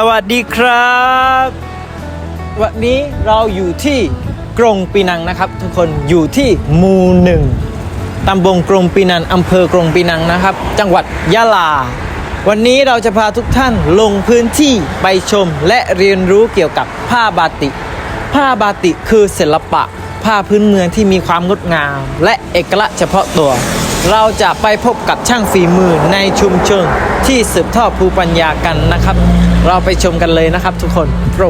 สวัสดีครับ วันนี้เราอยู่ที่กรงปีนังนะครับ ทุกคนอยู่ที่หมู่หนึ่งตำบลกรงปีนังอำเภอกรงปีนังนะครับ จังหวัดยะลา วันนี้เราจะพาทุกท่านลงพื้นที่ไปชมและเรียนรู้เกี่ยวกับผ้าบาติ ผ้าบาติคือศิลปะ ผ้าพื้นเมืองที่มีความงดงาม และเอกลักษณ์เฉพาะตัว เราจะไปพบกับช่างฝีมือในชุมชนที่สืบทอดภูมิปัญญากันนะครับ เราไปชมกันเลยนะครับทุกคนโปร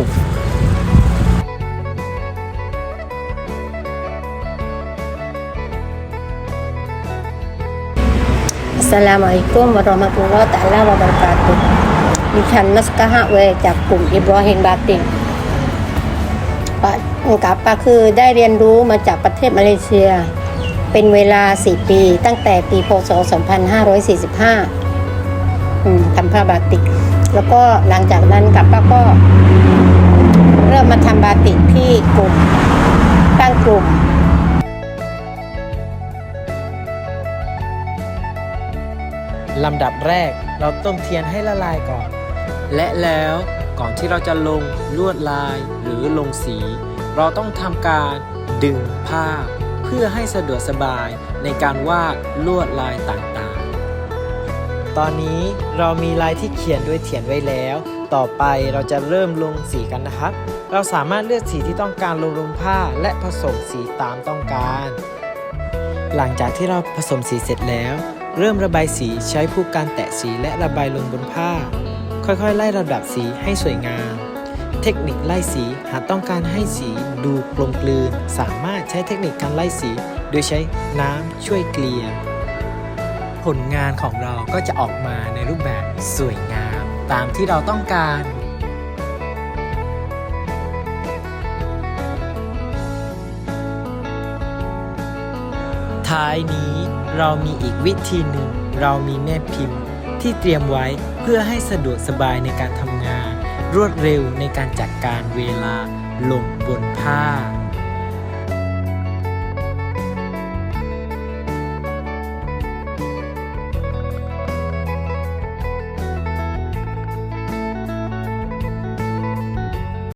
อัสสลามอะลัยกุมวะราะห์มะตุลลอฮ์ตะอาลาวะบะเราะกาตุดิฉันมัสกะฮะเวจากกลุ่มอิบรอฮิมบาตินปะกับปะคือได้เรียนรู้มาจากประเทศมาเลเซีย เป็นเวลา 4 ปี ตั้งแต่ปีพศ 2545ทำผ้าบาติก แล้วก็หลังจากนั้นกับป้าก็เริ่มมาทำบาติกที่กลุ่มตั้งกลุ่มลำดับแรกเราต้มเทียนให้ละลายก่อน และแล้วก่อนที่เราจะลงลวดลายหรือลงสี เราต้องทำการดึงผ้า เพื่อให้สะดวกสบายในการวาดลวดลายต่างๆ ตอนนี้เรามีลายที่เขียนด้วยเทียนไว้แล้ว ต่อไปเราจะเริ่มลงสีกันนะครับ เราสามารถเลือกสีที่ต้องการลงบนผ้าและผสมสีตามต้องการ หลังจากที่เราผสมสีเสร็จแล้ว เริ่มระบายสีใช้ผู้การแตะสีและระบายลงบนผ้า ค่อยๆ ไล่ระดับสีให้สวยงาม เทคนิคไล่สีหากต้องการให้สีดูกลมกลืน สามารถใช้เทคนิคการไล่สี โดยใช้น้ำช่วยเกลี่ยผลงานของเราก็จะออกมาในรูปแบบสวยงาม ตามที่เราต้องการท้ายนี้เรามีอีกวิธีหนึ่ง เรามีแม่พิมพ์ที่เตรียมไว้เพื่อให้สะดวกสบายในการทำ รวดเร็วในการจัดการเวลาลงบนผ้า